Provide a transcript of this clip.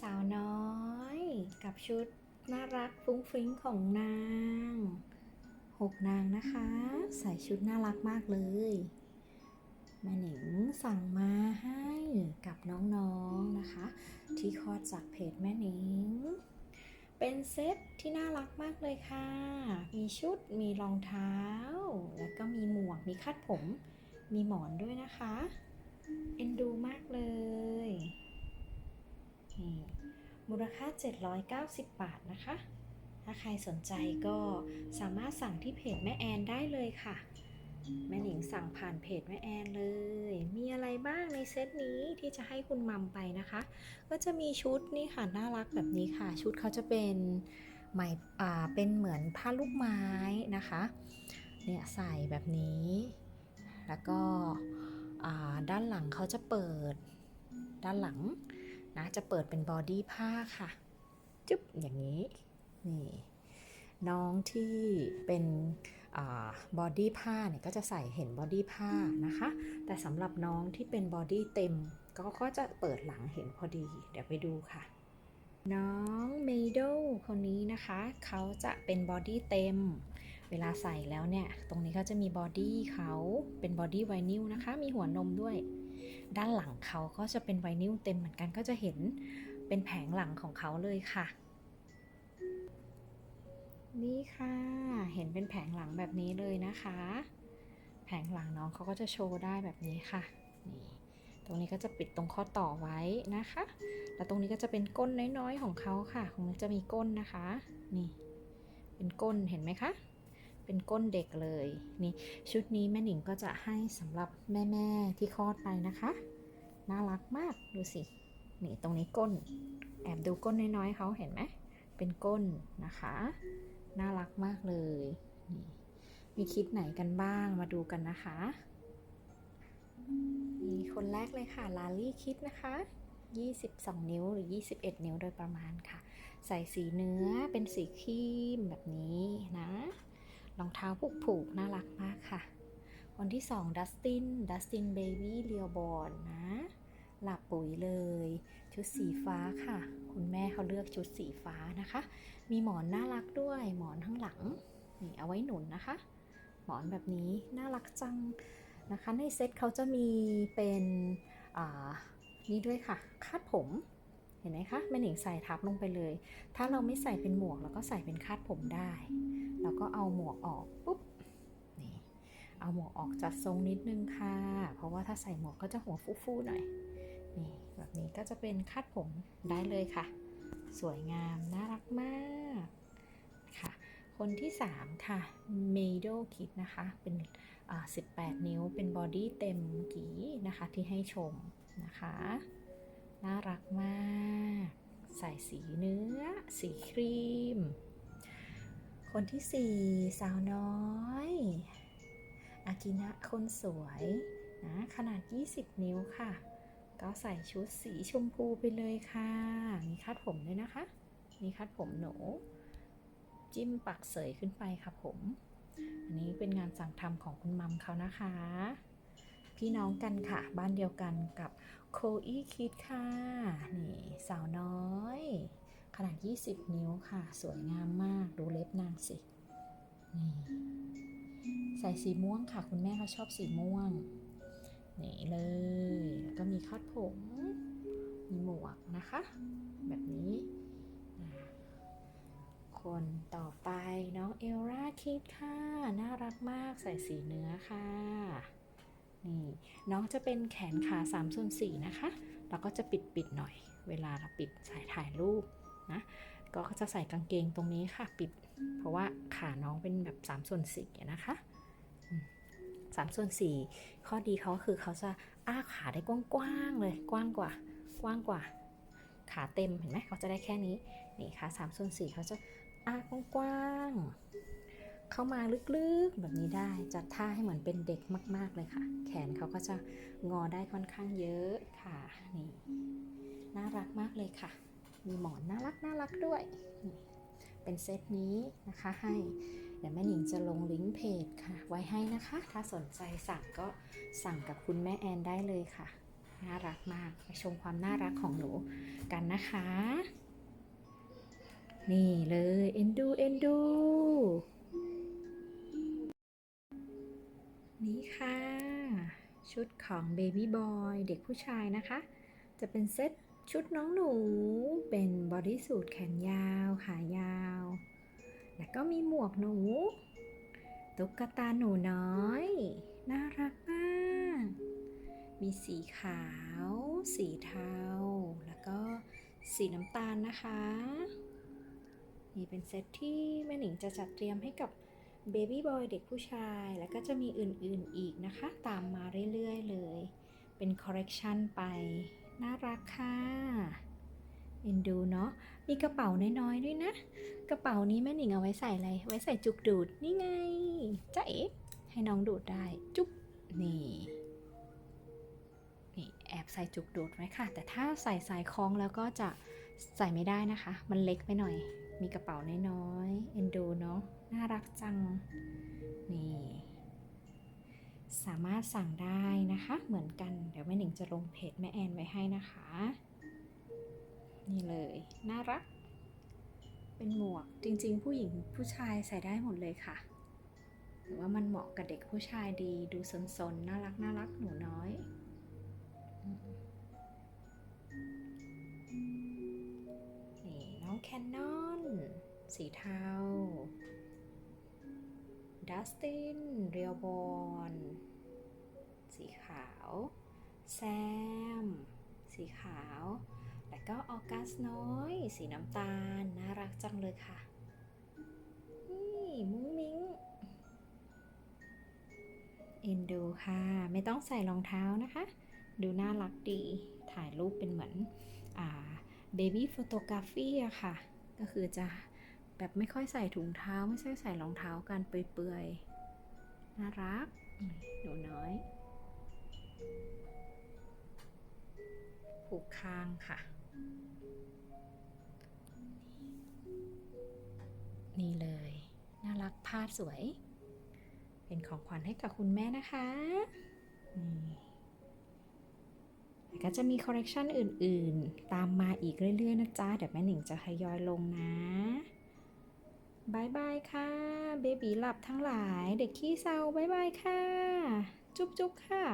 สาวน้อยกับชุดน่ารักฟุ้งฟริ้งของนางหกนางนะคะ ใส่ชุดน่ารักมากเลยแม่หนิงสั่งมาให้กับน้องๆนะคะ ที่คลอดจากเพจแม่หนิง เป็นเซตที่น่ารักมากเลยค่ะ มีชุดมีรองเท้า แล้วก็มีหมวกมีคาดผมมีหมอนด้วยนะคะ เอ็นดูมากเลย มูลค่า 790 บาทนะคะ ถ้าใครสนใจก็สามารถสั่งที่เพจแม่แอนได้เลยค่ะ แม่หนิงสั่งผ่านเพจแม่แอนเลย มีอะไรบ้างในเซตนี้ที่จะให้คุณมัมไปนะคะ ก็จะมีชุดนี่ค่ะน่ารักแบบนี้ค่ะ ชุดเขาจะเป็นไหมอ่าเป็นเหมือนผ้าลูกไม้นะคะ เนี่ยใส่แบบนี้ แล้วก็ด้านหลังเขาจะเปิดด้านหลัง นะจะเปิดเป็นบอดี้ผ้าค่ะ จุ๊บอย่างนี้ นี่น้องที่เป็นบอดี้ผ้าเนี่ยก็จะใส่เห็นบอดี้ผ้านะคะ แต่สำหรับน้องที่เป็นบอดี้เต็มก็ก็จะเปิดหลังเห็นพอดี เดี๋ยวไปดูค่ะ น้องเมโดคนนี้นะคะ เขาจะเป็นบอดี้เต็ม เวลาใส่แล้วเนี่ย ตรงนี้เขาจะมีบอดี้เขาเป็นบอดี้ไวนิลนะคะ มีหัวนมด้วย ด้านหลังเขาก็จะเป็นไวนิลเต็มเหมือนกันก็จะเห็นเป็นแผงหลังของเขาเลยค่ะ นี่ค่ะ เห็นเป็นแผงหลังแบบนี้เลยนะคะ แผงหลังน้องเขาก็จะโชว์ได้แบบนี้ค่ะ นี่ตรงนี้ก็จะปิดตรงข้อต่อไว้นะคะ แล้วตรงนี้ก็จะเป็นก้นน้อยๆของเขาค่ะคงจะมีก้นนะคะ นี่ เป็นก้นเห็นไหมคะ เป็นก้นเด็กเลยนี่ชุดนี้แม่หนิงก็จะให้สำหรับแม่ๆที่คลอดไปนะคะ น่ารักมากดูสินี่ตรงนี้ก้น แอบดูก้นน้อยๆเขาเห็นไหมเป็นก้นนะคะ น่ารักมากเลยนี่มีคิดไหนกันบ้างมาดูกันนะคะมีคนแรกเลยค่ะลาลี่คิดนะคะ 22 นิ้วหรือ 21 นิ้วโดยประมาณค่ะ ใส่สีเนื้อเป็นสีครีมแบบนี้นะ รองเท้าผูกๆน่ารักมากค่ะ คนที่2ดัสติน ดัสตินเบบี้เรียวบอลนะ หลับปุ๋ยเลย ชุดสีฟ้าค่ะ คุณแม่เขาเลือกชุดสีฟ้านะคะ มีหมอนน่ารักด้วย หมอนข้างหลัง นี่เอาไว้หนุนนะคะ หมอนแบบนี้น่ารักจังนะคะ ในเซ็ตเขาจะมีเป็นอ่านี่ด้วยค่ะ คาดผมเห็นไหมคะแม่หนิงใส่ทับลงไปเลย ถ้าเราไม่ใส่เป็นหมวกเราก็ใส่เป็นคาดผมได้ แล้วก็เอาหมวกออกปุ๊บนี่เอาหมวกออกจัดทรงนิดนึงค่ะ เพราะว่าถ้าใส่หมวกก็จะหัวฟูๆหน่อยนี่แบบนี้ก็จะเป็นคาดผมได้เลยค่ะ สวยงามน่ารักมากค่ะ คนที่ 3 ค่ะ m a d o Kit นะคะ เป็น 18 นิ้วเป็นบอดี้เต็มกีนะคะที่ให้ชมนะคะ น่ารักมาก ใส่สีเนื้อ สีครีม คนที่4สาวน้อยอากินะคนสวยนะขนาด 20 นิ้วค่ะ ก็ใส่ชุดสีชมพูไปเลยค่ะ มีคาดผมด้วยนะคะ มีคาดผมหนู จิ้มปักเสยขึ้นไปค่ะผม อันนี้เป็นงานสั่งทำของคุณมัมเขานะคะ พี่น้องกันค่ะ บ้านเดียวกันกับโคอีคิดค่ะ นี่สาวน้อย ขนาด 20 นิ้วค่ะ สวยงามมาก ดูเล็บนางสิ นี่ ใส่สีม่วงค่ะ คุณแม่เขาชอบสีม่วง นี่เลย ก็มีคาดผม มีหมวกนะคะ แบบนี้ คนต่อไปน้องเอลล่าคิดค่ะ น่ารักมาก ใส่สีเนื้อค่ะ นี่ น้องจะเป็นแขนขา3ส่วน4นะคะเราก็จะปิดปิดๆหน่อยเวลาเราปิดสายถ่ายรูป นะก็จะใส่กางเกงตรงนี้ค่ะปิด เพราะว่าขาน้องเป็นแบบ3ส่วน4นะคะอืมสามส่วนสี่ข้อดีเขาคือเขาจะอ้าขาได้กว้างๆเลยกว้างกว่า กว้างกว่า ขาเต็มเห็นไหมเขาจะได้แค่นี้นี่ขาสามส่วนสี่เขาจะอ้ากว้างๆเข้ามาลึกๆแบบนี้ได้จัดท่าให้เหมือนเป็นเด็กมาก ๆเลยค่ะ แขนเขาก็จะงอได้ค่อนข้างเยอะค่ะนี่น่ารักมากเลยค่ะ มีหมอนน่ารักน่ารักด้วย เป็นเซตนี้นะคะให้ เดี๋ยวแม่หนิงจะลงลิงก์เพจค่ะ ไว้ให้นะคะ ถ้าสนใจสั่งก็สั่งกับคุณแม่แอนได้เลยค่ะ น่ารักมาก ไปชมความน่ารักของหนูกันนะคะ นี่เลย เอ็นดู เอ็นดู นี่ค่ะ ชุดของ Baby Boy เด็กผู้ชายนะคะ จะเป็นเซต ชุดน้องหนูเป็นบอดี้สูทแขนยาวขายาว แล้วก็มีหมวกหนู ตุ๊กตาหนูน้อย น่ารักมาก มีสีขาว สีเทา แล้วก็สีน้ำตาลนะคะ นี่เป็นเซตที่แม่หนิงจะจัดเตรียมให้กับเบบี้บอยเด็กผู้ชาย แล้วก็จะมีอื่นๆอีกนะคะ ตามมาเรื่อยๆเลย เป็นคอร์เรคชันไป น่ารักค่ะเอ็นดูเนาะมีกระเป๋าน้อยๆด้วยนะ กระเป๋านี้แม่หนิงเอาไว้ใส่อะไร ไว้ใส่จุกดูดนี่ไงจ๊ะเอ๋ให้น้องดูดได้จุ๊บนี่นี่แอบใส่จุกดูดไว้ค่ะ แต่ถ้าใส่สายคล้องแล้วก็จะใส่ไม่ได้นะคะ มันเล็กไปหน่อย มีกระเป๋าน้อยๆเอ็นดูเนาะน่ารักจังนี่ สามารถสั่งได้นะคะ เหมือนกัน เดี๋ยวแม่หนิงจะลงเพจแม่แอนไว้ให้นะคะ นี่เลย น่ารัก เป็นหมวกจริง ๆ ผู้หญิงผู้ชายใส่ได้หมดเลยค่ะหรือว่ามันเหมาะกับเด็กผู้ชายดีดูซนๆ น่ารักน่ารักหนูน้อย นี่น้องแคนนอน สีเทาดัสติน เรียวบอล สีขาว แซม สีขาว แล้วก็ออกัสน้อย สีน้ำตาล น่ารักจังเลยค่ะ นี่มุ้งมิ้งเอ็นดูค่ะ ไม่ต้องใส่รองเท้านะคะ ดูน่ารักดี ถ่ายรูปเป็นเหมือนอ่าเบบี้โฟโตกราฟีอะค่ะ ก็คือจะแบบไม่ค่อยใส่ถุงเท้าไม่ใช่ใส่รองเท้ากันเปื่อยๆ น่ารักหนูน้อย ผูกคางค่ะ นี่เลย น่ารักผ้าสวย เป็นของขวัญให้กับคุณแม่นะคะนี่ก็จะมีคอลเลกชันอื่น ๆ ตามมาอีกเรื่อย ๆ นะจ๊ะ เดี๋ยวแม่หนิงจะทยอยลงนะบายบายค่ะ เบบีหลับทั้งหลาย เด็กขี้เศร้าบายบายค่ะ จุ๊บจุ๊บค่ะ